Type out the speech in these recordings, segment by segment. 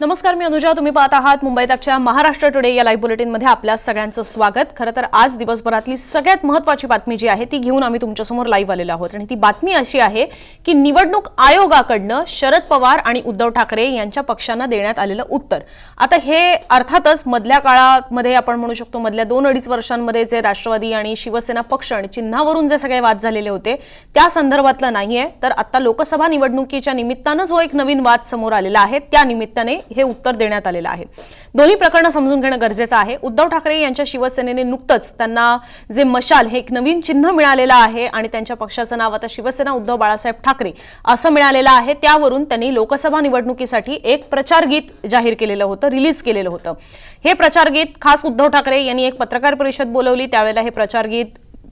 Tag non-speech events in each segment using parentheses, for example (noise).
नमस्कार मी अनुजा. तुम्ही पाहत आहात मुंबईत तकच्या महाराष्ट्र टुडे या लाईव्ह बुलेटिनमध्ये आपल्या सगळ्यांचं स्वागत. खरं तर आज दिवसभरातली सगळ्यात महत्त्वाची बातमी जी आहे ती घेऊन आम्ही तुमच्यासमोर लाईव्ह आलेलो आहोत. आणि ती बातमी अशी आहे की निवडणूक आयोगाकडनं शरद पवार आणि उद्धव ठाकरे यांच्या पक्षांना देण्यात आलेलं उत्तर. आता हे अर्थातच मधल्या काळामध्ये आपण म्हणू शकतो मधल्या दोन अडीच वर्षांमध्ये जे राष्ट्रवादी आणि शिवसेना पक्ष आणि चिन्हावरून जे सगळे वाद झालेले होते त्या संदर्भातलं नाहीये. तर आता लोकसभा निवडणुकीच्या निमित्तानं जो एक नवीन वाद समोर आलेला आहे त्या निमित्ताने हे उत्तर देण्यात आलेलं आहे. दोन्ही प्रकरणं समजून घेणं गरजेचं आहे. उद्धव ठाकरे यांच्या शिवसेनेने नुकतंच त्यांना जे मशाल हे एक नवीन चिन्ह मिळालेलं आहे आणि त्यांच्या पक्षाचं नाव आता शिवसेना उद्धव बाळासाहेब ठाकरे असं मिळालेलं आहे. त्यावरून त्यांनी लोकसभा निवडणुकीसाठी एक प्रचार गीत जाहीर केलेलं होतं रिलीज केलेलं होतं. हे प्रचार गीत खास उद्धव ठाकरे यांनी एक पत्रकार परिषद बोलवली. त्यावेळेला हे प्रचार गीत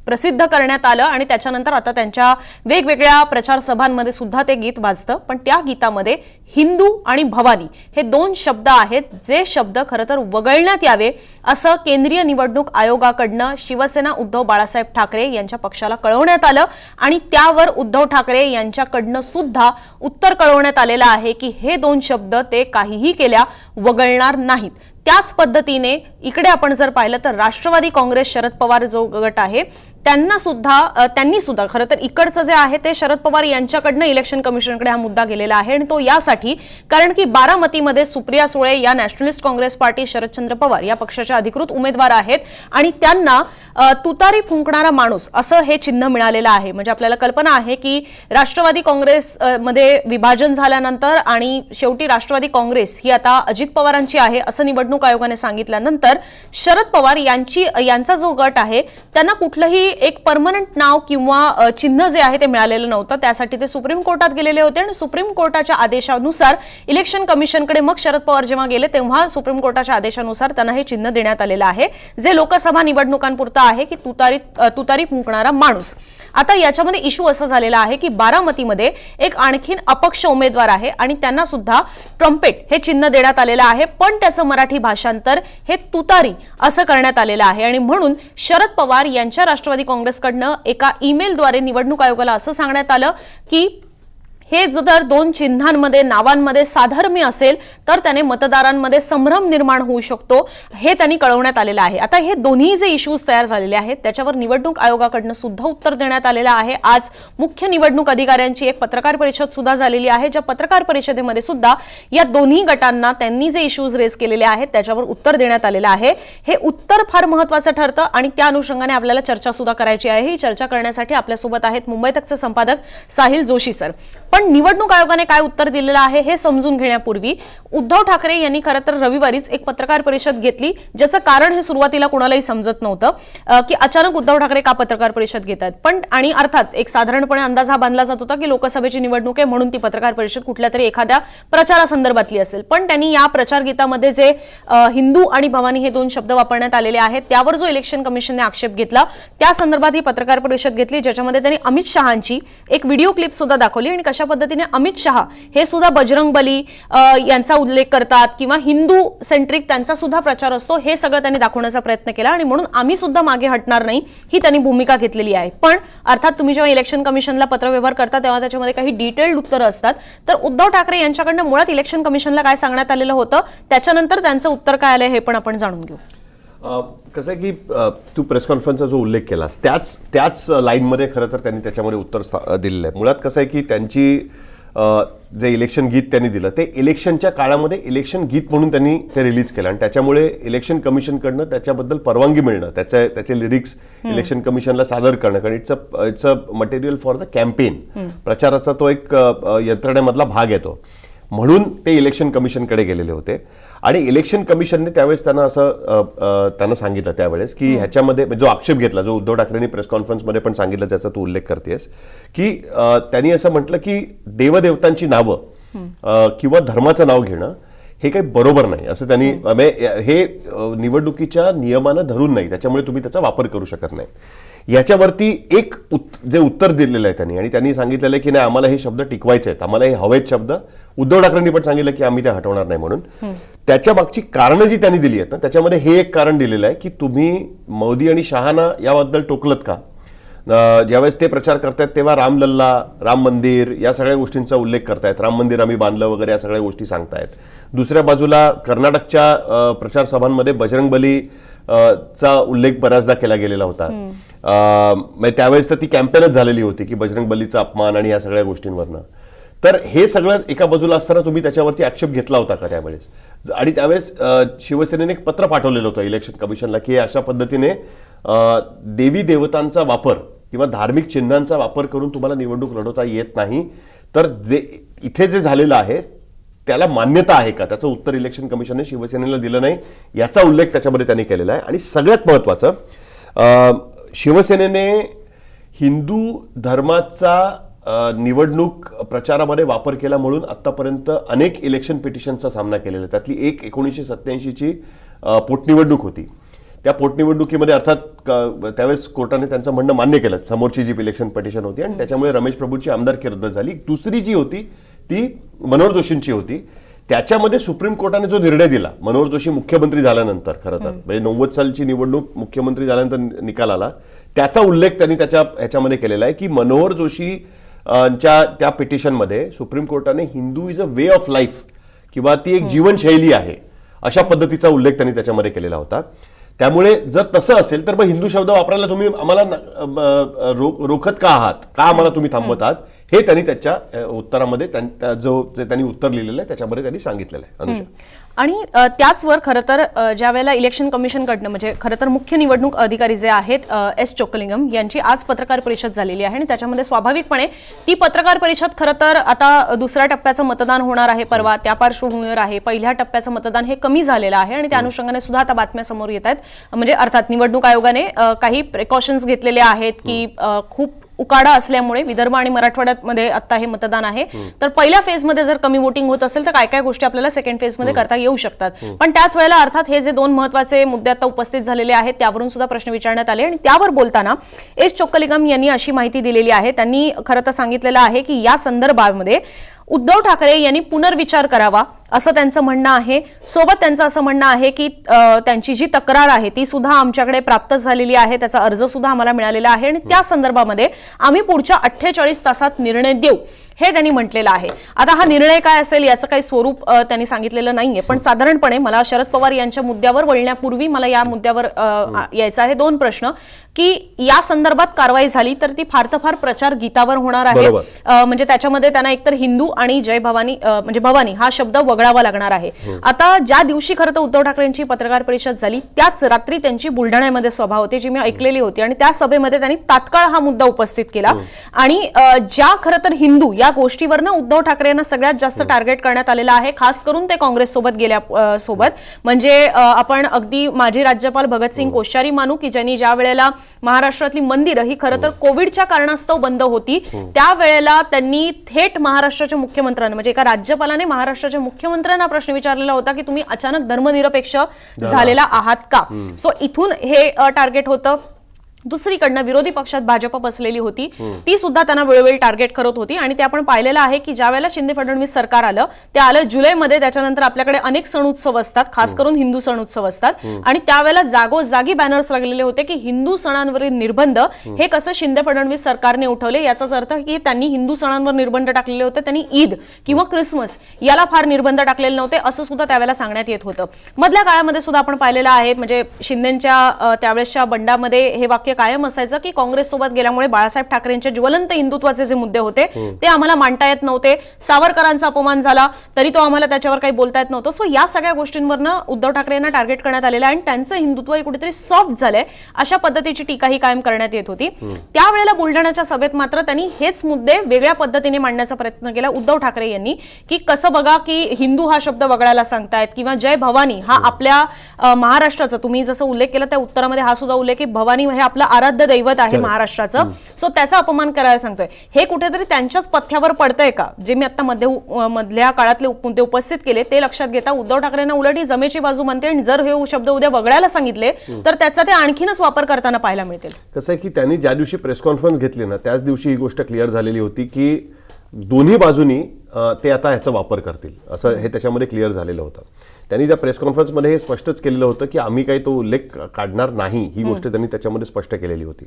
प्रसिद्ध करण्यात आलं आणि त्याच्यानंतर आता त्यांच्या वेगवेगळ्या प्रचार सभांमध्ये सुद्धा ते गीत वाजतं. पण त्या गीतामध्ये हिंदू आणि भवानी हे दोन शब्द आहेत जे शब्द खरं तर वगळण्यात यावे असं केंद्रीय निवडणूक आयोगाकडनं शिवसेना उद्धव बाळासाहेब ठाकरे यांच्या पक्षाला कळवण्यात आलं आणि त्यावर उद्धव ठाकरे यांच्याकडनं सुद्धा उत्तर कळवण्यात आलेलं आहे की हे दोन शब्द ते काहीही केल्या वगळणार नाहीत. त्याच पद्धतीने इकडे आपण जर पाहिलं तर राष्ट्रवादी काँग्रेस शरद पवार जो गट आहे त्यांना सुद्धा त्यांनी सुद्धा खरं तर इकडचं जे आहे ते शरद पवार यांच्याकडनं इलेक्शन कमिशनकडे हा मुद्दा गेलेला आहे आणि तो यासाठी कारण की बारामतीमध्ये सुप्रिया सुळे या nationalist Congress party Sharadchandra Pawar या पक्षाच्या अधिकृत उमेदवार आहेत आणि त्यांना तुतारी फुंकणारा माणूस असं हे चिन्ह मिळालेलं आहे. म्हणजे आपल्याला कल्पना आहे की राष्ट्रवादी काँग्रेस मध्ये विभाजन झाल्यानंतर आणि शेवटी राष्ट्रवादी काँग्रेस ही आता अजित पवारांची आहे असं निवडणूक आयोगाने सांगितल्यानंतर शरद पवार यांची यांचा जो गट आहे त्यांना कुठलंही एक परमनंट नाव किंवा चिन्ह जे आहे ते मिळालेलं नव्हतं. त्यासाठी ते सुप्रीम कोर्टात गेलेले होते आणि सुप्रीम कोर्टाच्या आदेशानुसार इलेक्शन कमिशनकडे मग शरद पवार जेव्हा गेले तेव्हा सुप्रीम कोर्टाच्या आदेशानुसार त्यांना हे चिन्ह देण्यात आलेलं आहे. जे लोकसभा निवडणुकांपुरतं आहे की तुतारी तुतारी फुंकणारा माणूस. आता याच्यामध्ये इश्यू असं झालेला आहे की बारामतीमध्ये एक आणखीन अपक्ष उमेदवार आहे आणि त्यांना सुद्धा ट्रम्पेट हे चिन्ह देण्यात आलेलं आहे. पण त्याचं मराठी भाषांतर हे तुतारी असं करण्यात आलेलं आहे. आणि म्हणून शरद पवार यांच्या राष्ट्रवादी काँग्रेसकडनं एका ईमेलद्वारे निवडणूक आयोगाला असं सांगण्यात आलं की हे जर दोन चिन्हांमध्ये नावांमध्ये साधर्म्य असेल तर त्याने मतदारांमध्ये संभ्रम निर्माण होऊ शकतो हे त्यांनी कळवण्यात आलेलं आहे. आता हे दोन्ही जे इश्यूज तयार झालेले आहेत त्याच्यावर निवडणूक आयोगाकडनं सुद्धा उत्तर देण्यात आलेलं आहे. आज मुख्य निवडणूक अधिकाऱ्यांची एक पत्रकार परिषद सुद्धा झालेली आहे ज्या पत्रकार परिषदेमध्ये सुद्धा या दोन्ही गटांना त्यांनी जे इश्यूज रेस केलेले आहेत त्याच्यावर उत्तर देण्यात आलेलं आहे. हे उत्तर फार महत्वाचं ठरतं आणि त्या अनुषंगाने आपल्याला चर्चा सुद्धा करायची आहे. ही चर्चा करण्यासाठी आपल्यासोबत आहेत मुंबई तकचे संपादक साहिल जोशी सर. पण निवडणूक आयोगाने काय उत्तर दिलेलं आहे हे समजून घेण्यापूर्वी उद्धव ठाकरे यांनी खरं तर रविवारीच एक पत्रकार परिषद घेतली ज्याचं कारण हे सुरुवातीला कुणालाही समजत नव्हतं की अचानक उद्धव ठाकरे का पत्रकार परिषद घेत आहेत. पण आणि अर्थात एक साधारणपणे अंदाज हा बांधला जात होता की लोकसभेची निवडणूक आहे म्हणून ती पत्रकार परिषद कुठल्या तरी एखाद्या प्रचारासंदर्भातली असेल. पण त्यांनी या प्रचार गीतामध्ये जे हिंदू आणि भवानी हे दोन शब्द वापरण्यात आलेले आहेत त्यावर जो इलेक्शन कमिशनने आक्षेप घेतला त्या संदर्भात ही पत्रकार परिषद घेतली ज्याच्यामध्ये त्यांनी अमित शहाची एक व्हिडिओ क्लिप सुद्धा दाखवली आणि कशा पद्धतीने अमित शहा हे सुद्धा बजरंग बली यांचा उल्लेख करतात किंवा हिंदू सेंट्रिक त्यांचा सुद्धा प्रचार असतो हे सगळं त्यांनी दाखवण्याचा प्रयत्न केला आणि म्हणून आम्ही सुद्धा मागे हटणार नाही ही त्यांनी भूमिका घेतलेली आहे. पण अर्थात तुम्ही जेव्हा इलेक्शन कमिशनला पत्रव्यवहार करता तेव्हा त्याच्यामध्ये काही डिटेल्ड उत्तरं असतात. तर उद्धव ठाकरे यांच्याकडनं मुळात इलेक्शन कमिशनला काय सांगण्यात आलेलं होतं त्याच्यानंतर त्यांचं उत्तर काय आलंय हे पण आपण जाणून घेऊ. कसं आहे की तू प्रेस कॉन्फरन्सचा जो उल्लेख केलास त्याच त्याच लाईनमध्ये खरं तर त्यांनी त्याच्यामध्ये उत्तर दिलेलं आहे. मुळात कसं आहे की त्यांची जे इलेक्शन गीत त्यांनी दिलं ते इलेक्शनच्या काळामध्ये इलेक्शन गीत म्हणून त्यांनी ते रिलीज केलं. आणि त्याच्यामुळे इलेक्शन कमिशनकडनं त्याच्याबद्दल परवानगी मिळणं त्याच्या त्याचे लिरिक्स इलेक्शन कमिशनला सादर करणं कारण it's a it's a material for the campaign. प्रचाराचा तो एक यंत्रणेमधला भाग येतो म्हणून ते इलेक्शन कमिशनकडे गेलेले होते. आणि इलेक्शन कमिशनने त्यावेळेस त्यांना असं त्यांना सांगितलं त्यावेळेस की ह्याच्यामध्ये जो आक्षेप घेतला जो उद्धव ठाकरेंनी प्रेस कॉन्फरन्समध्ये पण सांगितलं ज्याचा तू उल्लेख करतेस की त्यांनी असं म्हटलं की देवदेवतांची नावं किंवा धर्माचं नाव घेणं हे काही बरोबर नाही. असं त्यांनी म्हणजे हे निवडणुकीच्या नियमानं धरून नाही. त्याच्यामुळे तुम्ही त्याचा वापर करू शकत नाही. याच्यावरती एक उत- जे उत्तर दिलेलं आहे त्यांनी. आणि त्यांनी सांगितलेलं आहे की नाही आम्हाला हे शब्द टिकवायचे आहेत. आम्हाला हे हवेत शब्द. उद्धव ठाकरेंनी पण सांगितलं की आम्ही ते हटवणार नाही म्हणून. त्याच्या मागची कारणं जी त्यांनी दिली आहेत ना त्याच्यामध्ये हे एक कारण दिलेलं आहे की तुम्ही मोदी आणि शहाना याबद्दल टोकलत का? ज्यावेळेस ते प्रचार करतायत तेव्हा रामलल्ला राम मंदिर या सगळ्या गोष्टींचा उल्लेख करतायत. राम मंदिर आम्ही बांधलं वगैरे या सगळ्या गोष्टी सांगतायत. दुसऱ्या बाजूला कर्नाटकच्या अं, प्रचार सभांमध्ये बजरंग बली अं, चा उल्लेख बऱ्याचदा केला गेलेला होता. म्हणजे त्यावेळेस तर ती कॅम्पेनच झालेली होती की बजरंग बलीचा अपमान आणि या सगळ्या गोष्टींवरनं. तर हे सगळं एका बाजूला असताना तुम्ही त्याच्यावरती आक्षेप घेतला होता का त्यावेळेस? ज- आणि त्यावेळेस शिवसेनेने एक पत्र पाठवलेलं होतं इलेक्शन कमिशनला की अशा पद्धतीने देवी देवतांचा वापर किंवा धार्मिक चिन्हांचा वापर करून तुम्हाला निवडणूक लढवता येत नाही. तर जे इथे जे झालेलं आहे त्याला मान्यता आहे का? त्याचं उत्तर इलेक्शन कमिशनने शिवसेनेला दिलं नाही याचा उल्लेख त्याच्यामध्ये त्यांनी केलेला आहे. आणि सगळ्यात महत्त्वाचं शिवसेनेने हिंदू धर्माचा निवडणूक प्रचारामध्ये वापर केला म्हणून आतापर्यंत अनेक इलेक्शन पिटिशनचा सामना केलेला आहे. त्यातली एक एकोणीसशे सत्याऐंशीची पोटनिवडणूक होती. त्या पोटनिवडणुकीमध्ये अर्थात त्यावेळेस कोर्टाने त्यांचं म्हणणं मान्य केलं. समोरची जी इलेक्शन पिटिशन होती आणि त्याच्यामुळे रमेश प्रभूची आमदारकी रद्द झाली. दुसरी जी होती ती मनोहर जोशींची होती. त्याच्यामध्ये सुप्रीम कोर्टाने जो निर्णय दिला मनोहर जोशी मुख्यमंत्री झाल्यानंतर खरं तर म्हणजे नव्वद सालची निवडणूक मुख्यमंत्री झाल्यानंतर निकाल आला त्याचा उल्लेख त्यांनी त्याच्या ह्याच्यामध्ये केलेला आहे की मनोहर जोशी च्या त्या पिटिशनमध्ये सुप्रीम कोर्टाने Hindu is a way of life किंवा ती एक जीवनशैली आहे अशा पद्धतीचा उल्लेख त्यांनी त्याच्यामध्ये केलेला होता. त्यामुळे जर तसं असेल तर मग हिंदू शब्द वापरायला तुम्ही आम्हाला रोखत का आहात? का आम्हाला तुम्ही थांबवत आहात? हे त्यांनी त्याच्या उत्तरामध्ये जो त्यांनी उत्तर लिहिलेलं आहे त्याच्यामध्ये त्यांनी सांगितलेलं आहे अनुषा आणि त्याचवर खरं तर ज्या वेळेला इलेक्शन कमिशनकडनं म्हणजे खरं तर मुख्य निवडणूक अधिकारी जे आहेत एस चोकलिंगम यांची आज पत्रकार परिषद झालेली आहे आणि त्याच्यामध्ये स्वाभाविकपणे ती पत्रकार परिषद खरं तर आता दुसऱ्या टप्प्याचं मतदान होणार आहे परवा त्या पार्श्वभूमीवर आहे. पहिल्या टप्प्याचं मतदान हे कमी झालेलं आहे आणि त्या अनुषंगाने सुद्धा आता बातम्या समोर येत आहेत. म्हणजे अर्थात निवडणूक आयोगाने काही प्रिकॉशन्स घेतलेले आहेत की खूप उकाडा असल्यामुळे विदर्भ आणि मराठवाड्यात मध्ये आता हे मतदान आहे. तर पहिल्या फेजमध्ये जर कमी वोटिंग होत असेल तर काय काय गोष्टी आपल्याला सेकंड फेजमध्ये करता येऊ शकतात. पण त्याच वेळेला अर्थात हे जे दोन महत्त्वाचे मुद्दे आता उपस्थित झालेले आहेत त्यावरून सुद्धा प्रश्न विचारण्यात आले. आणि त्यावर बोलताना एस चोक्कलिगम यांनी अशी माहिती दिलेली आहे. त्यांनी खरं तर सांगितलेलं आहे की या संदर्भामध्ये उद्धव ठाकरे यांनी पुनर्विचार करावा असं त्यांचं म्हणणं आहे. सोबत त्यांचं असं म्हणणं आहे की त्यांची जी तक्रार आहे ती सुद्धा आमच्याकडे प्राप्त झालेली आहे. त्याचा अर्ज सुद्धा आम्हाला मिळालेला आहे. आणि त्या संदर्भामध्ये आम्ही पुढच्या अठ्ठेचाळीस तासात निर्णय देऊ. हे त्यांनी म्हटलेलं आहे. आता हा निर्णय काय असेल याचं काही स्वरूप त्यांनी सांगितलेलं नाहीये. पण साधारणपणे मला शरद पवार यांच्या मुद्द्यावर वळण्यापूर्वी मला या मुद्द्यावर यायचं आहे दोन प्रश्न. की या संदर्भात कारवाई झाली तर ती फार तर फार प्रचार गीतावर होणार आहे. म्हणजे त्याच्यामध्ये त्यांना एकतर हिंदू आणि जय भवानी म्हणजे भवानी हा शब्द वगळावा लागणार आहे. आता ज्या दिवशी खरं तर उद्धव ठाकरेंची पत्रकार परिषद झाली त्याच रात्री त्यांची बुलढाण्यामध्ये सभा होती जी मी ऐकलेली होती. आणि त्या सभेमध्ये त्यांनी तात्काळ हा मुद्दा उपस्थित केला. आणि अ, ज्या खरं तर हिंदू या गोष्टीवरनं उद्धव ठाकरे यांना सगळ्यात जास्त टार्गेट करण्यात आलेलं आहे. खास करून ते काँग्रेस सोबत गेल्या सोबत. म्हणजे आपण अगदी माजी राज्यपाल भगतसिंग कोश्यारी मानू की ज्यांनी ज्या वेळेला महाराष्ट्रातली मंदिरं ही खरं तर कोविडच्या कारणास्तव बंद होती त्यावेळेला त्यांनी थेट महाराष्ट्राच्या मुख्यमंत्र्यांना म्हणजे एका राज्यपालाने महाराष्ट्राच्या मुख्यमंत्र्यांना प्रश्न विचारलेला होता की तुम्ही अचानक धर्मनिरपेक्ष झालेला आहात का? सो इथून हे टार्गेट होतं. दुसरीकडनं विरोधी पक्षात भाजप बसलेली होती. ती सुद्धा त्यांना वेळोवेळी टार्गेट करत होती आणि ते आपण पाहिलेलं आहे की ज्या वेळेला शिंदे फडणवीस सरकार आलं ते आलं जुलैमध्ये. त्याच्यानंतर आपल्याकडे अनेक सण उत्सव असतात खास करून हिंदू सण उत्सव असतात. आणि त्यावेळेला जागोजागी बॅनर्स लागलेले होते की हिंदू सणांवरील निर्बंध हे कसं शिंदे फडणवीस सरकारने उठवले याचाच अर्थ की त्यांनी हिंदू सणांवर निर्बंध टाकलेले होते. त्यांनी ईद किंवा क्रिसमस याला फार निर्बंध टाकलेले नव्हते असं सुद्धा त्यावेळेला सांगण्यात येत होतं. मधल्या काळामध्ये सुद्धा आपण पाहिलेलं आहे म्हणजे शिंदेच्या त्यावेळेसच्या बंडामध्ये हे वाक्य कायम असायचं की काँग्रेस सोबत गेल्यामुळे बाळासाहेब ठाकरेंच्या ज्वलंत हिंदुत्वाचे जे मुद्दे होते ते आम्हाला मांडता येत नव्हते. सावरकरांचा अपमान झाला तरी तो आम्हाला त्याच्यावर काही बोलता येत नव्हतं. सो या सगळ्या गोष्टींवरनं उद्धव ठाकरे यांना टार्गेट करण्यात आलेलं आणि त्यांचं हिंदुत्व हे कुठेतरी सॉफ्ट झालंय. अशा पद्धतीची टीका ही कायम करण्यात येत होती. त्यावेळेला बुलढाण्याच्या सभेत मात्र त्यांनी हेच मुद्दे वेगळ्या पद्धतीने मांडण्याचा प्रयत्न केला उद्धव ठाकरे यांनी की कसं बघा की हिंदू हा शब्द वगळायला सांगतायत किंवा जय भवानी हा आपल्या अ, महाराष्ट्राचा तुम्ही जसं उल्लेख केला त्या उत्तरामध्ये हा सुद्धा उल्लेख की भवानी हे आपलं आराध्य दैवत आहे महाराष्ट्राचं. सो त्याचा अपमान करायला सांगतोय. हे कुठेतरी त्यांच्याच पथ्यावर पडतंय का? जे मी आता मध्ये मधल्या काळातले मुद्दे उपस्थित केले ते लक्षात घेता उद्धव ठाकरेंना उलट ही जमेची बाजू म्हणते आणि जर हे शब्द उद्या वगळायला सांगितले तर त्याचा ते आणखीनच वापर करताना पाहायला मिळतील. कसं आहे की त्यांनी ज्या दिवशी प्रेस कॉन्फरन्स घेतली ना त्याच दिवशी ही गोष्ट क्लिअर झालेली होती की दोन्ही बाजूनी ते आता ह्याचा वापर करतील. असं हे त्याच्यामध्ये क्लिअर झालेलं होतं. त्यांनी त्या प्रेस कॉन्फरन्समध्ये हे स्पष्टच केलेलं होतं की आम्ही काही तो उल्लेख काढणार नाही ही गोष्ट त्यांनी त्याच्यामध्ये स्पष्ट केलेली होती.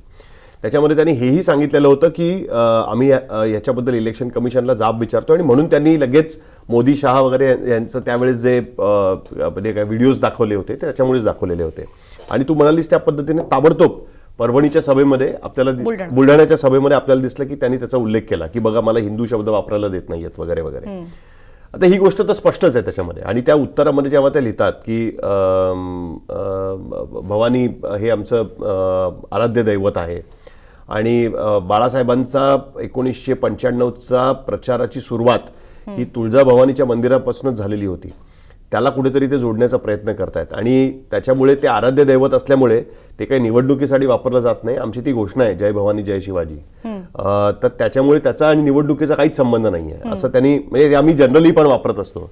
त्याच्यामध्ये त्यांनी हेही सांगितलेलं होतं की आम्ही या- अ, याच्याबद्दल इलेक्शन कमिशनला जाब विचारतो आणि म्हणून त्यांनी लगेच मोदी शहा वगैरे यांचं त्यावेळेस जे म्हणजे काय व्हिडिओज दाखवले होते ते त्याच्यामुळेच दाखवलेले होते. आणि तू म्हणालीस त्या पद्धतीने ताबडतोब परभणीच्या सभेमध्ये आपल्याला. बुलढाण्याच्या सभेमध्ये आपल्याला दिसलं की त्यांनी त्याचा उल्लेख केला की बघा मला हिंदू शब्द वापरायला देत नाहीयेत वगैरे वगैरे. आता ही गोष्ट तर स्पष्टच आहे त्याच्यामध्ये. आणि त्या उत्तरामध्ये जेव्हा त्या लिहितात की भवानी हे आमचं आराध्य दैवत आहे. आणि बाळासाहेबांचा एकोणीसशे पंच्याण्णवचा प्रचाराची सुरुवात ही तुळजाभवानीच्या मंदिरापासूनच झालेली होती. त्याला कुठेतरी ते जोडण्याचा प्रयत्न करतायत. आणि त्याच्यामुळे ते आराध्य दैवत असल्यामुळे ते काही निवडणुकीसाठी वापरलं जात नाही. आमची ती घोषणा आहे जय भवानी जय शिवाजी. तर त्याच्यामुळे त्याचा आणि निवडणुकीचा काहीच संबंध नाही आहे असं त्यांनी म्हणजे आम्ही जनरली पण वापरत असतो.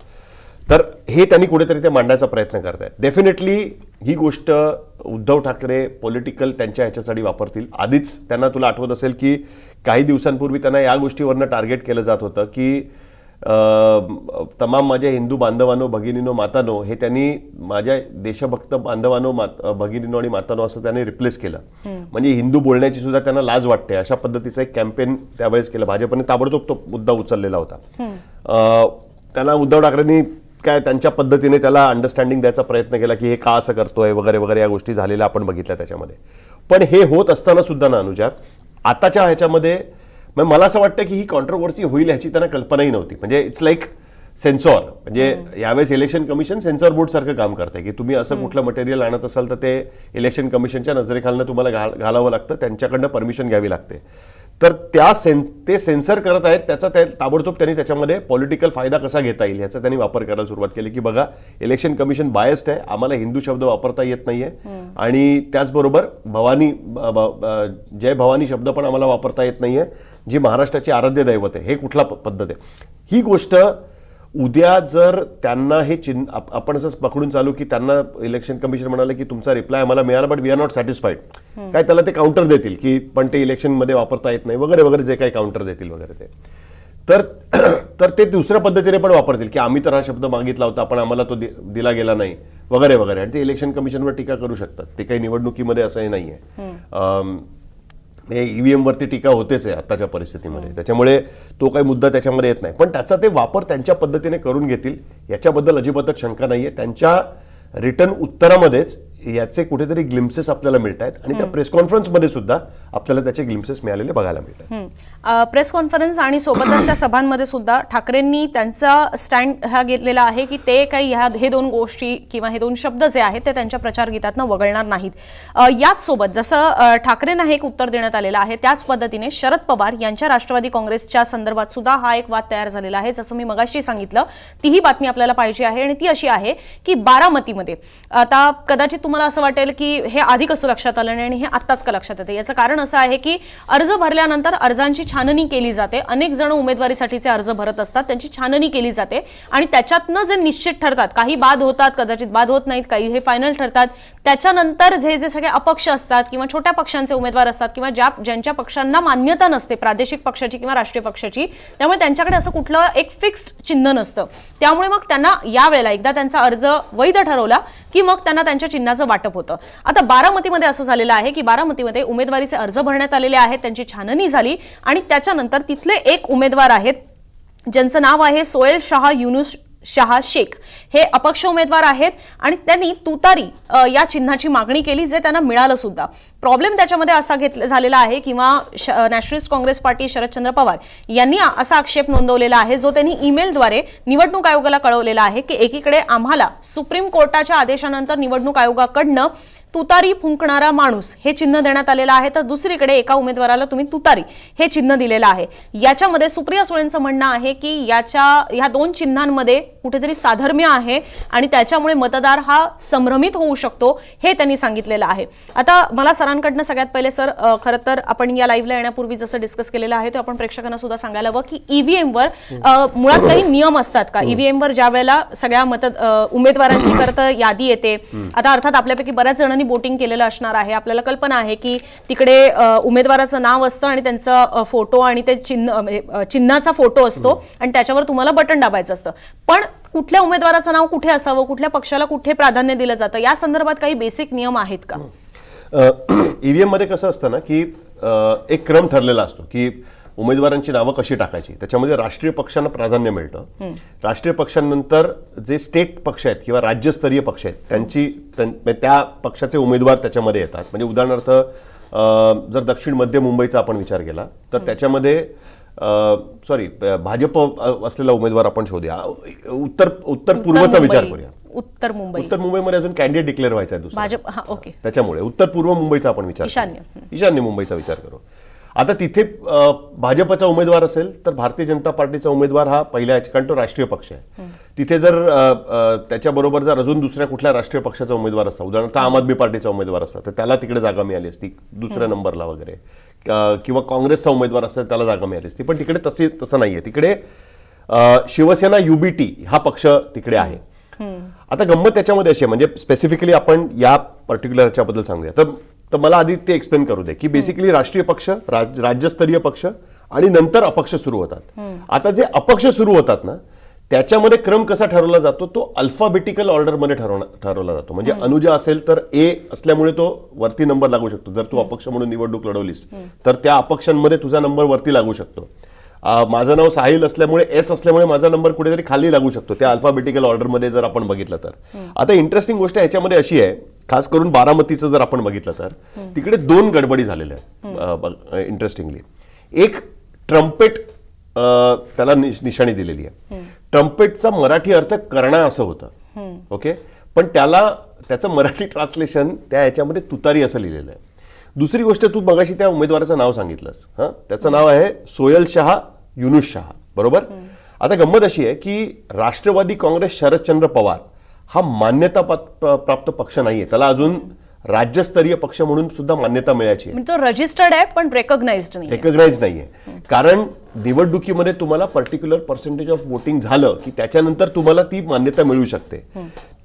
तर हे त्यांनी कुठेतरी ते मांडायचा प्रयत्न करतायत. डेफिनेटली ही गोष्ट उद्धव ठाकरे पॉलिटिकल त्यांच्या ह्याच्यासाठी वापरतील. आधीच त्यांना तुला आठवत असेल की काही दिवसांपूर्वी त्यांना या गोष्टीवरनं टार्गेट केलं जात होतं की तमाम माझ्या हिंदू बांधवानो भगिनीनो मातानो हे त्यांनी माझ्या देशभक्त बांधवानो मात भगिनीनो आणि मातानो असं त्यांनी रिप्लेस केलं. म्हणजे हिंदू बोलण्याची सुद्धा त्यांना लाज वाटते. अशा पद्धतीचा एक कॅम्पेन त्यावेळेस केलं. भाजपने ताबडतोब तो मुद्दा उचललेला होता. अं, त्यांना उद्धव ठाकरेंनी काय त्यांच्या पद्धतीने त्याला अंडरस्टँडिंग द्यायचा प्रयत्न केला की हे का असं करतोय वगैरे वगैरे या गोष्टी झालेल्या आपण बघितल्या त्याच्यामध्ये. पण हे होत असताना सुद्धा ना अनुजा आताच्या ह्याच्यामध्ये मग मला असं वाटतं की ही कॉन्ट्रोवर्सी होईल ह्याची त्यांना कल्पनाही नव्हती. म्हणजे इट्स लाईक सेन्सॉर म्हणजे यावेळेस इलेक्शन कमिशन सेन्सॉर बोर्ड सारखं काम करतंय. की तुम्ही असं कुठलं मटेरियल आणत असाल तर ते इलेक्शन कमिशनच्या नजरेखालनं तुम्हाला घाल घालावं लागतं. त्यांच्याकडनं परमिशन घ्यावी लागते. तर त्या सेन ते सेन्सर करत आहेत त्याचा त्या ताबडतोब त्यांनी त्याच्यामध्ये पॉलिटिकल फायदा कसा घेता येईल याचा त्यांनी वापर करायला सुरुवात केली की बघा इलेक्शन कमिशन बायस्ड आहे. आम्हाला हिंदू शब्द वापरता येत नाहीये. आणि त्याचबरोबर भवानी जय भवानी शब्द पण आम्हाला वापरता येत नाहीये. जी महाराष्ट्राची आराध्य दैवत आहे हे कुठला पद्धत आहे? ही गोष्ट उद्या जर त्यांना हे चिन्ह आप- आपण असं पकडून चालू की त्यांना इलेक्शन कमिशन म्हणाले की तुमचा रिप्लाय आम्हाला मिळाला but we are not satisfied काय त्याला ते काउंटर देतील की पण ते इलेक्शनमध्ये वापरता येत नाही वगैरे वगैरे जे काही काउंटर देतील वगैरे ते. तर (clears throat) तर ते दुसऱ्या पद्धतीने पण वापरतील की आम्ही तर हा शब्द मागितला होता पण आम्हाला तो दि- दिला गेला नाही वगैरे वगैरे. आणि ते इलेक्शन कमिशनवर टीका करू शकतात. ते काही निवडणुकीमध्ये असंही नाही आहे हे ईव्हीएम वरती टीका होतेच आहे आताच्या परिस्थितीमध्ये. त्याच्यामुळे तो काही मुद्दा त्याच्यामध्ये येत नाही. पण त्याचा ते वापर त्यांच्या पद्धतीने करून घेतील याच्याबद्दल अजिबातच शंका नाहीये. त्यांच्या रिटर्न उत्तरामध्येच याचे कुठेतरी ग्लिम्सेस आपल्याला मिळत आहेत आणि त्या प्रेस कॉन्फरन्समध्ये सुद्धा आपल्याला त्याचे ग्लिम्सेस मिळालेले बघायला मिळत आहेत प्रेस कॉन्फरन्स आणि सोबतच त्या सभांमध्ये सुद्धा ठाकरेंनी त्यांचा स्टँड हा घेतलेला आहे की ते काही ह्या हे दोन गोष्टी किंवा हे दोन शब्द जे आहेत ते त्यांच्या प्रचार गीतातनं वगळणार नाहीत. याच सोबत जसं ठाकरेंना हे एक उत्तर देण्यात आलेलं आहे त्याच पद्धतीने शरद पवार यांच्या राष्ट्रवादी काँग्रेसच्या संदर्भात सुद्धा हा एक वाद तयार झालेला आहे. जसं मी मगाशी सांगितलं तीही बातमी आपल्याला पाहिजे आहे आणि ती अशी आहे की बारामतीमध्ये आता कदाचित तुम्हाला असं वाटेल की हे आधी कसं लक्षात आलं नाही आणि हे आत्ताच का लक्षात येते? याचं कारण असं आहे की अर्ज भरल्यानंतर अर्जांची छाननी केली जाते. अनेक जण उमेदवारीसाठीचे अर्ज भरत असतात. त्यांची छाननी केली जाते. आणि त्याच्यातनं जे निश्चित ठरतात काही बाद होतात कदाचित बाद होत नाहीत काही हे फायनल ठरतात त्याच्यानंतर जे जे सगळे अपक्ष असतात किंवा छोट्या पक्षांचे उमेदवार असतात किंवा ज्या ज्यांच्या पक्षांना मान्यता नसते प्रादेशिक पक्षाची किंवा राष्ट्रीय पक्षाची त्यामुळे त्यांच्याकडे असं कुठलं एक फिक्स्ड चिन्ह नसतं. त्यामुळे मग त्यांना यावेळेला एकदा त्यांचा अर्ज वैध ठरवला की मग त्यांना त्यांच्या चिन्हाचं वाटप होतं. आता बारामतीमध्ये असं झालेलं आहे की बारामतीमध्ये उमेदवारीचे अर्ज भरण्यात आलेले आहेत त्यांची छाननी झाली आणि त्याच्यानंतर तिथले एक उमेदवार आहेत ज्यांचं नाव आहे सोयल शहा युनुस शहा शेख हे अपक्ष उमेदवार आहेत आणि त्यांनी तुतारी या चिन्हाची मागणी केली जे त्यांना मिळालं सुद्धा. प्रॉब्लेम त्याच्यामध्ये असा घेतला झालेला आहे किंवा श- नॅशनलिस्ट काँग्रेस पार्टी शरदचंद्र पवार यांनी असा आक्षेप नोंदवलेला आहे जो त्यांनी ईमेलद्वारे निवडणूक आयोगाला कळवलेला आहे की एकीकडे आम्हाला सुप्रीम कोर्टाच्या आदेशानंतर निवडणूक आयोगाकडनं तुतारी फुंकणारा माणूस हे चिन्ह देण्यात आलेलं आहे. तर दुसरीकडे एका उमेदवाराला तुम्ही तुतारी हे चिन्ह दिलेलं आहे. याच्यामध्ये सुप्रिया सुळेंचं म्हणणं आहे की याच्या ह्या दोन चिन्हांमध्ये कुठेतरी साधर्म्य आहे आणि त्याच्यामुळे मतदार हा संभ्रमित होऊ शकतो हे त्यांनी सांगितलेलं आहे. आता मला सरांकडनं सगळ्यात पहिले सर खरं तर आपण या लाईव्हला येण्यापूर्वी जसं डिस्कस केलेलं आहे ते आपण प्रेक्षकांना सुद्धा सांगायला हवं की ईव्हीएमवर मुळात काही नियम असतात का? ईव्हीएमवर ज्या वेळेला सगळ्या मत उमेदवारांची खरं तर यादी येते. आता अर्थात आपल्यापैकी बऱ्याच जणांनी बोटिंग केलेलं असणार आहे. आपल्याला कल्पना आहे की तिकडे उमेदवाराचं नाव असतं आणि त्यांचा फोटो आणि ते चिन्ह म्हणजे, चिन्हाचा फोटो असतो आणि त्याच्यावर तुम्हाला बटन दाबायचं असतं. पण कुठल्या उमेदवाराचं नाव कुठे असावं कुठल्या पक्षाला कुठे प्राधान्य दिलं जातं या संदर्भात काही बेसिक नियम आहेत का? ईव्हीएम (clears throat) मध्ये कसं असतं ना की एक क्रम ठरलेला असतो की उमेदवारांची नावं कशी टाकायची? त्याच्यामध्ये राष्ट्रीय पक्षांना प्राधान्य मिळतं. राष्ट्रीय पक्षांनंतर जे स्टेट पक्ष आहेत किंवा राज्यस्तरीय पक्ष आहेत त्यांची त्यां- म्हणजे त्या पक्षाचे उमेदवार त्याच्यामध्ये येतात. म्हणजे उदाहरणार्थ जर दक्षिण मध्य मुंबईचा आपण विचार केला तर त्याच्यामध्ये सॉरी भाजप असलेला उमेदवार आपण शोधूया. उत्तर उत्तर पूर्वचा विचार करूया. उत्तर मुंबई. उत्तर मुंबईमध्ये अजून कॅन्डिडेट डिक्लेअर व्हायचा आहे दुसरा. भाजप ओके. त्याच्यामुळे उत्तर पूर्व मुंबईचा आपण विचार. ईशान्य. ईशान्य मुंबईचा विचार करू. आता तिथे भाजपचा उमेदवार असेल तर भारतीय जनता पार्टीचा उमेदवार हा पहिल्या याची- कारण तो राष्ट्रीय पक्ष आहे. तिथे जर त्याच्याबरोबर जर अजून दुसऱ्या कुठल्या राष्ट्रीय पक्षाचा उमेदवार असता उदाहरणार्थ आम आदमी पार्टीचा उमेदवार असता तर त्याला तिकडे जागा मिळाली असती दुसऱ्या नंबरला वगैरे. किंवा काँग्रेसचा उमेदवार असता त्याला जागा मिळाली असती. पण तिकडे तसे तसं नाहीये. तिकडे अ, शिवसेना युबीटी हा पक्ष तिकडे आहे. आता गंमत त्याच्यामध्ये अशी आहे म्हणजे स्पेसिफिकली आपण या पर्टिक्युलर ह्याच्याबद्दल सांगूया. तर तर मला आधी ते एक्सप्लेन करू दे. की बेसिकली राष्ट्रीय पक्ष राज- राज्यस्तरीय पक्ष आणि नंतर अपक्ष सुरू होतात. आता जे अपक्ष सुरू होतात ना त्याच्यामध्ये क्रम कसा ठरवला जातो? तो अल्फाबेटिकल ऑर्डरमध्ये ठरवला ठरवला जातो. म्हणजे अनुजा असेल तर ए असल्यामुळे तो वरती नंबर लागू शकतो. जर तू अपक्ष म्हणून निवडणूक लढवलीस तर त्या अपक्षांमध्ये तुझा नंबर वरती लागू शकतो. माझं नाव साहिल असल्यामुळे एस असल्यामुळे माझा नंबर कुठेतरी खाली लागू शकतो. त्या अल्फाबेटिकल ऑर्डरमध्ये जर आपण बघितलं तर. आता इंटरेस्टिंग गोष्ट ह्याच्यामध्ये अशी आहे खास करून बारामतीचं जर आपण बघितलं तर तिकडे दोन गडबडी झालेल्या आहेत इंटरेस्टिंगली एक ट्रम्पेट त्याला निश- निशाणी दिलेली आहे. ट्रम्पेटचा मराठी अर्थ करणा असं होतं. ओके? पण त्याला त्याचं मराठी ट्रान्सलेशन त्या ह्याच्यामध्ये तुतारी असं लिहिलेलं आहे. दुसरी गोष्ट तू मगाशी त्या उमेदवाराचं नाव सांगितलंस. हां? त्याचं नाव आहे सोयल शहा युनुस शहा बरोबर आता गंमत अशी आहे की राष्ट्रवादी काँग्रेस शरदचंद्र पवार हा मान्यता पात- प्राप्त पक्ष नाहीये. त्याला अजून राज्यस्तरीय पक्ष म्हणून सुद्धा मान्यता मिळायची म्हणजे तो रजिस्टर्ड आहे पण रेकॉग्नाइज्ड नाही रेकग्नाइज नाहीये. कारण निवडणुकीमध्ये तुम्हाला पर्टिक्युलर पर्सेंटेज ऑफ वोटिंग झालं की त्याच्यानंतर तुम्हाला ती मान्यता मिळू शकते.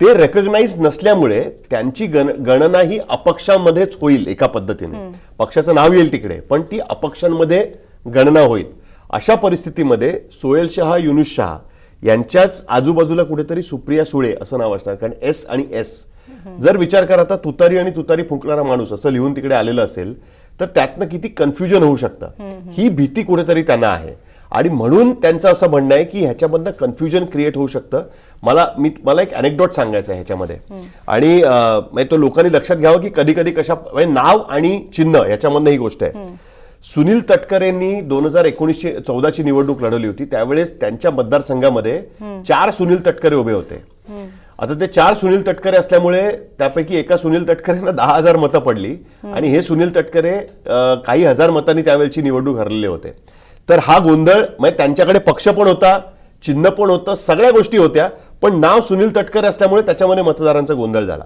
ते रेकग्नाइज नसल्यामुळे त्यांची गण- गणना ही अपक्षांमध्येच होईल एका पद्धतीने. पक्षाचं नाव येईल तिकडे पण ती अपक्षांमध्ये गणना होईल. अशा परिस्थितीमध्ये सोयल शहा युनुस शहा यांच्याच आजूबाजूला कुठेतरी सुप्रिया सुळे असं नाव असणार. कारण एस आणि एस जर विचार करा आता तुतारी आणि तुतारी फुंकणारा माणूस असं लिहून तिकडे आलेलं असेल तर त्यातनं किती कन्फ्युजन होऊ शकतं. ही भीती कुठेतरी त्यांना आहे. आणि म्हणून त्यांचं असं म्हणणं आहे की ह्याच्यामधनं कन्फ्युजन क्रिएट होऊ शकतं. मला मी मला एक अनेक्डॉट सांगायचं आहे ह्याच्यामध्ये. आणि म्हणजे तो लोकांनी लक्षात घ्यावं की कधी कधी कशा म्हणजे नाव आणि चिन्ह ह्याच्यामधनं ही गोष्ट आहे. सुनील तटकरेंनी दोन हजार एकोणीसशे चौदाची निवडणूक लढवली होती. त्यावेळेस त्यांच्या मतदारसंघामध्ये चार सुनील तटकरे उभे होते. आता ते चार सुनील तटकरे असल्यामुळे त्यापैकी एका सुनील तटकरेंना दहा हजार मतं पडली आणि हे सुनील तटकरे काही हजार मतांनी त्यावेळची निवडणूक हरलेले होते. तर हा गोंधळ म्हणजे त्यांच्याकडे पक्ष पण होता चिन्ह पण होतं सगळ्या गोष्टी होत्या पण नाव सुनील तटकरे असल्यामुळे त्याच्यामध्ये मतदारांचा गोंधळ झाला.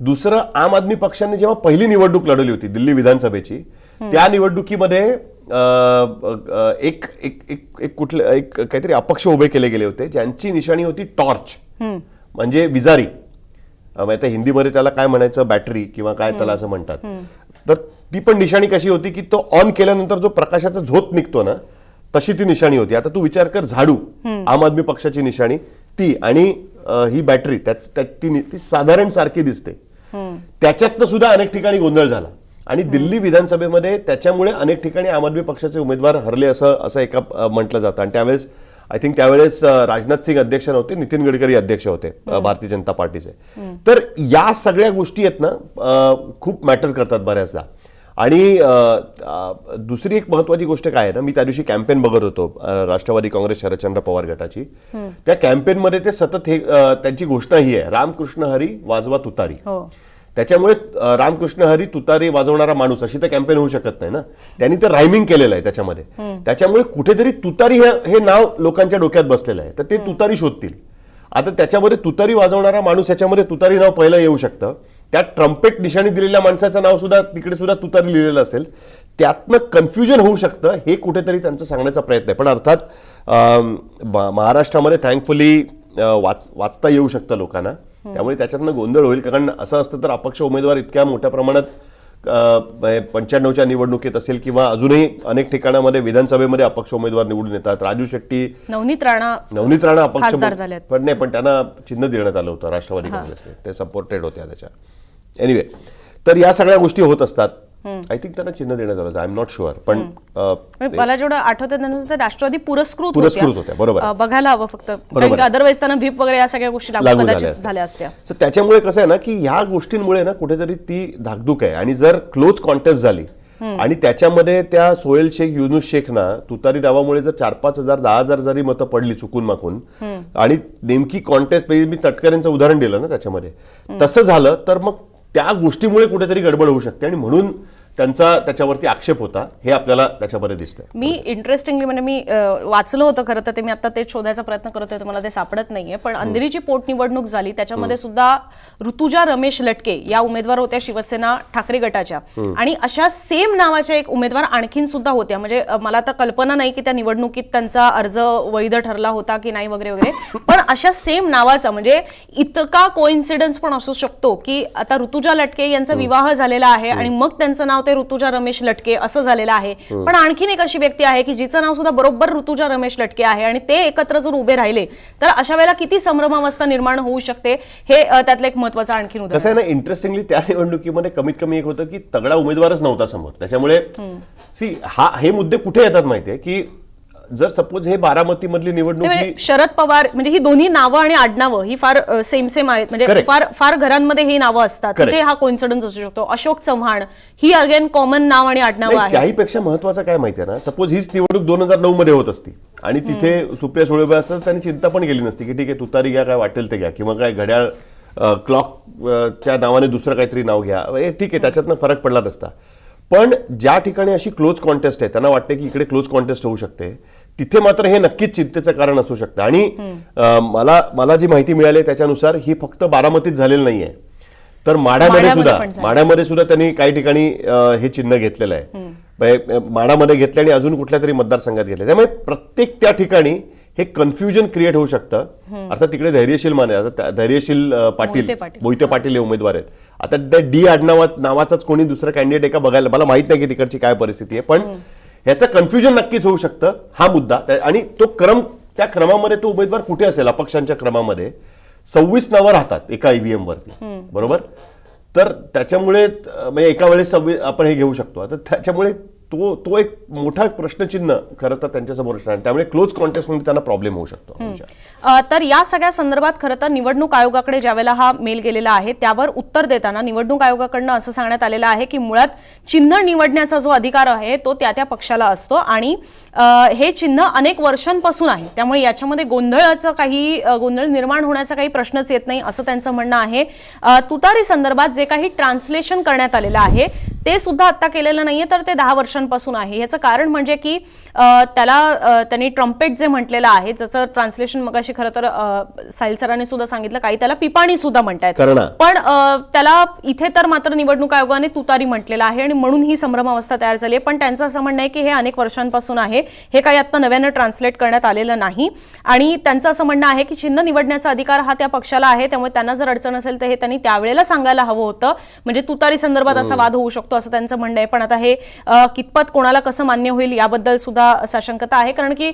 दुसरं आम आदमी पक्षाने जेव्हा पहिली निवडणूक लढवली होती दिल्ली विधानसभेची त्या निवडणुकीमध्ये एक एक एक एक कुठले एक काहीतरी अपक्ष उभे केले गेले होते ज्यांची निशाणी होती टॉर्च. म्हणजे विजारी. आता हिंदीमध्ये त्याला काय म्हणायचं? बॅटरी किंवा काय त्याला असं म्हणतात. तर ती पण निशाणी कशी होती की तो ऑन केल्यानंतर जो प्रकाशाचा झोत निघतो ना तशी ती निशाणी होती. आता तू विचार कर झाडू. आम आदमी पक्षाची निशाणी. ती आणि ही बॅटरी त्याच- ती साधारण सारखी दिसते. त्याच्यातनं सुद्धा अनेक ठिकाणी गोंधळ झाला. आणि दिल्ली विधानसभेमध्ये त्याच्यामुळे अनेक ठिकाणी आम आदमी पक्षाचे उमेदवार हरले असं असं एका म्हटलं जातं. आणि त्यावेळेस आय थिंक त्यावेळेस राजनाथ सिंग अध्यक्ष नव्हते नितीन गडकरी अध्यक्ष होते भारतीय जनता पार्टीचे. तर या सगळ्या गोष्टी आहेत ना खूप मॅटर करतात बऱ्याचदा. आणि दुसरी एक महत्वाची गोष्ट काय आहे ना मी त्या दिवशी कॅम्पेन बघत होतो राष्ट्रवादी काँग्रेस शरदचंद्र पवार गटाची. त्या कॅम्पेनमध्ये ते सतत हे त्यांची घोषणा ही आहे रामकृष्ण हरी वाजवा तुतारी. हो. त्याच्यामुळे रामकृष्ण हरी तुतारी वाजवणारा माणूस अशी तर कॅम्पेन होऊ शकत नाही ना? त्यांनी तर रायमिंग केलेलं आहे त्याच्यामध्ये. त्याच्यामुळे कुठेतरी तुतारी हे नाव लोकांच्या डोक्यात बसलेलं आहे. तर ते तुतारी शोधतील. आता त्याच्यामध्ये तुतारी वाजवणारा माणूस ह्याच्यामध्ये तुतारी नाव पहिलं येऊ शकतं. त्या ट्रम्पेट निशाणी दिलेल्या माणसाचं नाव सुद्धा तिकडे सुद्धा तुतारी लिहिलेलं असेल. त्यातनं कन्फ्युजन होऊ शकतं हे कुठेतरी त्यांचं सांगण्याचा प्रयत्न आहे. पण अर्थात महाराष्ट्रामध्ये थँकफुली वाच वाचता येऊ शकतं लोकांना. त्यामुळे त्याच्यातनं गोंधळ होईल कारण असं असतं तर अपक्ष उमेदवार इतक्या मोठ्या प्रमाणात पंच्याण्णवच्या निवडणुकीत असेल किंवा अजूनही अनेक ठिकाणामध्ये विधानसभेमध्ये अपक्ष उमेदवार निवडून येतात. राजू शेट्टी नवनीत राणा नवनीत राणा अपक्ष. पण नाही पण त्यांना चिन्ह देण्यात आलं होतं राष्ट्रवादी काँग्रेसने. ते सपोर्टेड होत्या त्याच्या. एनिवे तर या सगळ्या गोष्टी होत असतात. आय थिंक त्यांना चिन्ह देण्यात आलं आय एम नॉट शुअर पण म्हणजे मला जेवढं आठवतं त्यानुसार त्या राष्ट्रवादी पुरस्कृत पुरस्कृत होत्या, बरोबर. बघायला हवं फक्त. बरोबर. अदरवाईज त्यांना व्हीप वगैरे या सगळ्या गोष्टी लागू झाल्या असत्या. त्याच्यामुळे कसं आहे ना की ह्या गोष्टींमुळे ना कुठेतरी ती धाकधूक आहे. आणि जर क्लोज कॉन्टेस्ट झाली आणि त्याच्यामध्ये त्या सोहेल शेख युनुस शेखना तुतारी डावामुळे जर चार पाच हजार दहा हजार जरी मतं पडली चुकून माकून आणि नेमकी कॉन्टेस्ट मी तटकऱ्यांचं उदाहरण दिलं ना त्याच्यामध्ये तसं झालं तर मग त्या गोष्टीमुळे कुठेतरी गडबड होऊ शकते आणि म्हणून त्यांचा त्याच्यावरती आक्षेप होता हे आपल्याला त्याच्यामध्ये दिसतंय. मी इंटरेस्टिंगली म्हणजे मी वाचलं होतं खरं तर ते मी आता ते शोधायचा प्रयत्न करत होते मला ते सापडत नाहीये पण अंधेरीची पोटनिवडणूक झाली त्याच्यामध्ये सुद्धा ऋतुजा रमेश लटके या उमेदवार होत्या शिवसेना ठाकरे गटाच्या. आणि अशा सेम नावाच्या एक उमेदवार आणखीन सुद्धा होत्या म्हणजे मला तर कल्पना नाही की त्या निवडणुकीत त्यांचा अर्ज वैध ठरला होता की नाही वगैरे वगैरे. (laughs) पण अशा सेम नावाचा म्हणजे इतका कोइन्सिडन्स पण असू शकतो की आता ऋतुजा लटके यांचा विवाह झालेला आहे आणि मग त्यांचं नाव ते ऋतुजा रमेश लटके असं झालेलं आहे. पण आणखीन एक अशी व्यक्ती आहे की जिचं नाव सुद्धा बरोबर ऋतुजा रमेश लटके आहे आणि ते एकत्र जर उभे राहिले तर अशा वेळेला किती संभ्रमावस्था निर्माण होऊ शकते? हे त्यातलं एक महत्वाचं आणखीन कसं आहे ना इंटरेस्टिंगली त्या निवडणुकीमध्ये कमीत कमी एक होतं की तगडा उमेदवारच नव्हता समोर. त्याच्यामुळे सी हा हे मुद्दे कुठे येतात माहितीये? की जर सपोज हे बारामती मधली निवडणूक ही म्हणजे शरद पवार म्हणजे ही दोन्ही नावं आणि आडनावं ही फार सेम सेम आहेत. म्हणजे Correct. फार फार घरांमध्ये ही नावं असतात. Correct. तिथे हा कोइन्सिडन्स असू शकतो. अशोक चव्हाण ही अगेन कॉमन नाव आणि आडनावं नाही, आहे त्याहीपेक्षा महत्वाचं काय माहितीये ना? सपोज हीच निवडणूक दोन हजार नऊ मध्ये होत असती आणि तिथे सुप्रिया सुळे असतात त्यांनी चिंता पण केली नसती की ठीक आहे तुतारी घ्या काय वाटेल ते घ्या किंवा काय घड्याळ क्लॉक च्या नावाने दुसरं काहीतरी नाव घ्या. हे ठीक आहे त्याच्यातनं फरक पडला नसता. पण ज्या ठिकाणी अशी क्लोज कॉन्टेस्ट आहे त्यांना वाटते की इकडे क्लोज कॉन्टेस्ट होऊ शकते. तिथे मात्र हे नक्कीच चिंतेचं कारण असू शकतं. आणि मला मला जी माहिती मिळाली आहे त्याच्यानुसार ही फक्त बारामतीत झालेली नाहीये. तर माढ्यामध्ये सुद्धा. माढ्यामध्ये सुद्धा त्यांनी काही ठिकाणी हे चिन्ह घेतलेलं आहे. म्हणजे, माढामध्ये घेतले आणि अजून कुठल्या तरी मतदारसंघात घेतले. त्यामुळे प्रत्येक त्या ठिकाणी हे कन्फ्युजन क्रिएट होऊ शकतं. अर्थात तिकडे धैर्यशील माने आता धैर्यशील पाटील मोहिते पाटील. हे उमेदवार आहेत. आता त्या डी आडनावात नावाचाच कोणी दुसरं कॅन्डिडेट आहे का बघायला मला माहीत नाही की तिकडची काय परिस्थिती आहे पण ह्याचं कन्फ्युजन नक्कीच होऊ शकतं हा मुद्दा. आणि तो क्रम त्या क्रमामध्ये तो उमेदवार कुठे असेल? अपक्षांच्या क्रमामध्ये. सव्वीस नावं राहतात एका ईव्हीएम वरती. बरोबर? तर त्याच्यामुळे म्हणजे एका वेळेस सव्वीस आपण हे घेऊ शकतो. आता त्याच्यामुळे तो तो एक मोठा प्रश्नचिन्ह खरं तर त्यांच्यासमोर असणार. त्यामुळे क्लोज कॉन्टेस्टमध्ये त्यांना प्रॉब्लेम होऊ शकतो. तर या सगळ्या संदर्भात खरं तर निवडणूक आयोगाकडे ज्यावेळेला हा मेल गेलेला आहे त्यावर उत्तर देताना निवडणूक आयोगाकडनं असं सांगण्यात आलेलं आहे की मुळात चिन्ह निवडण्याचा जो अधिकार आहे तो त्या त्या पक्षाला असतो. आणि हे चिन्ह अनेक वर्षांपासून आहे. त्यामुळे याच्यामध्ये गोंधळाचं काही गोंधळ निर्माण होण्याचा काही प्रश्नच येत नाही असं त्यांचं म्हणणं आहे. तुतारी संदर्भात जे काही ट्रान्सलेशन करण्यात आलेलं आहे ते सुद्धा आता केलेलं नाहीये तर ते दहा वर्षांपासून आहे. याचं कारण म्हणजे की त्याला त्यांनी ट्रम्पेट जे म्हटलेलं आहे ज्याचं ट्रान्सलेशन मगाशी खरं तर साहिल सरांनी सुद्धा सांगितलं काही त्याला पिपाणी सुद्धा म्हणतायत. पण त्याला इथे तर मात्र निवडणूक आयोगाने तुतारी म्हटलेलं आहे आणि म्हणून ही संभ्रमावस्था तयार झाली आहे. पण त्यांचं असं म्हणणं आहे की हे अनेक वर्षांपासून आहे. हे काही आता नव्यानं ट्रान्सलेट करण्यात आलेलं नाही. आणि त्यांचं असं म्हणणं आहे की चिन्ह निवडण्याचा अधिकार हा त्या पक्षाला आहे. त्यामुळे त्यांना जर अडचण असेल तर हे त्यांनी त्यावेळेला सांगायला हवं होतं. म्हणजे तुतारी संदर्भात असा वाद होऊ शकतो. असं त्यांचं म्हणणं आहे. पण आता हे कितपत कोणाला कसं मान्य होईल याबद्दल सुद्धा साशंकता आहे. कारण की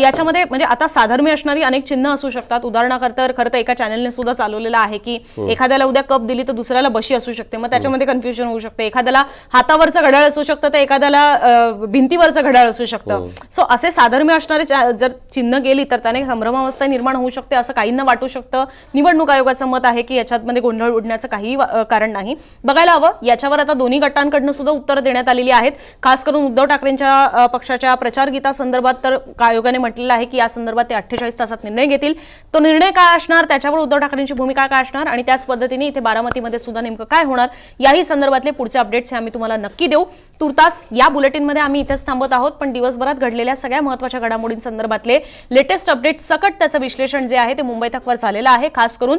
याच्यामध्ये म्हणजे आता साधर्मी असणारी अनेक चिन्ह असू शकतात. उदाहरणार्थ खरं तर एका चॅनलने सुद्धा चालवलेलं आहे की एखाद्याला उद्या कप दिली तर दुसऱ्याला बशी असू शकते. मग त्याच्यामध्ये कन्फ्युजन होऊ शकते. एखाद्याला हातावरचं घड्याळ असू शकतं तर एखाद्याला भिंतीवरचं घड्याळ असू शकतं. सो असे साधर्म्य असणारे जर चिन्ह गेली तर त्याने संभ्रमावस्था निर्माण होऊ शकते असं काहींना वाटू शकतं. निवडणूक आयोगाचं मत आहे की याच्यामध्ये गोंधळ उडण्याचं काही कारण नाही. बघायला हवं. याच्यावर आता दोन्ही नेत्यांकडनं सुद्धा उत्तर देण्यात आलेली आहेत. खास करून उद्धव ठाकरेंच्या पक्षाच्या प्रचार गीता संदर्भात तर आयोगाने म्हटलेलं आहे की या संदर्भात ते अठ्ठेचाळीस तासात निर्णय घेतील. तो निर्णय काय असणार? त्याच्यावर उद्धव ठाकरेंची भूमिका काय असणार? आणि त्याच पद्धतीने इथे बारामतीमध्ये सुद्धा नेमकं काय होणार? याही संदर्भातले पुढचे अपडेट्स हे आम्ही तुम्हाला नक्की देऊ. तुर्तास या बुलेटिनमध्ये आम्ही इथेच थांबत आहोत पण दिवसभरात घडलेल्या सगळ्या महत्त्वाच्या घडामोडींसंदर्भातले लेटेस्ट अपडेट सकट त्याचं विश्लेषण जे आहे ते मुंबई तकवर झालेलं आहे. खास करून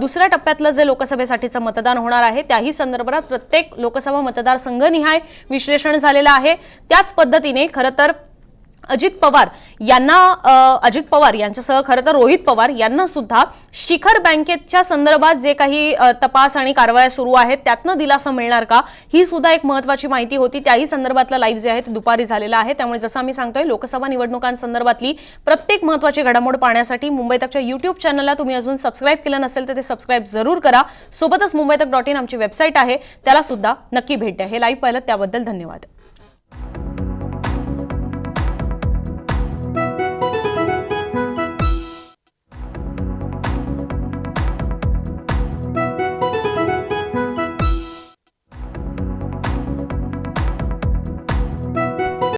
दुसऱ्या टप्प्यातलं जे लोकसभेसाठीचं मतदान होणार आहे त्याही संदर्भात प्रत्येक लोकसभा मतदारसंघनिहाय विश्लेषण झालेलं आहे. त्याच पद्धतीने खरं तर अजित पवार यांना अजित पवार यांच्यासह खरं तर रोहित पवार यांना सुद्धा शिखर बँकेच्या संदर्भात जे काही तपास आणि कारवाया सुरू आहेत त्यातनं दिलासा मिळणार का? ही सुद्धा एक महत्वाची माहिती होती. त्याही संदर्भातला लाईव्ह जे आहे ते दुपारी झालेला आहे. त्यामुळे जसं आम्ही सांगतोय लोकसभा निवडणुकांसंदर्भातली प्रत्येक महत्वाची घडामोड पाहण्यासाठी मुंबई तकच्या युट्यूब चॅनलला तुम्ही अजून सबस्क्राईब केलं नसेल तर ते सबस्क्राईब जरूर करा. सोबतच मुंबई तक डॉट इन आमची वेबसाईट आहे. त्याला सुद्धा नक्की भेट द्या. हे लाईव्ह पाहिलं त्याबद्दल धन्यवाद.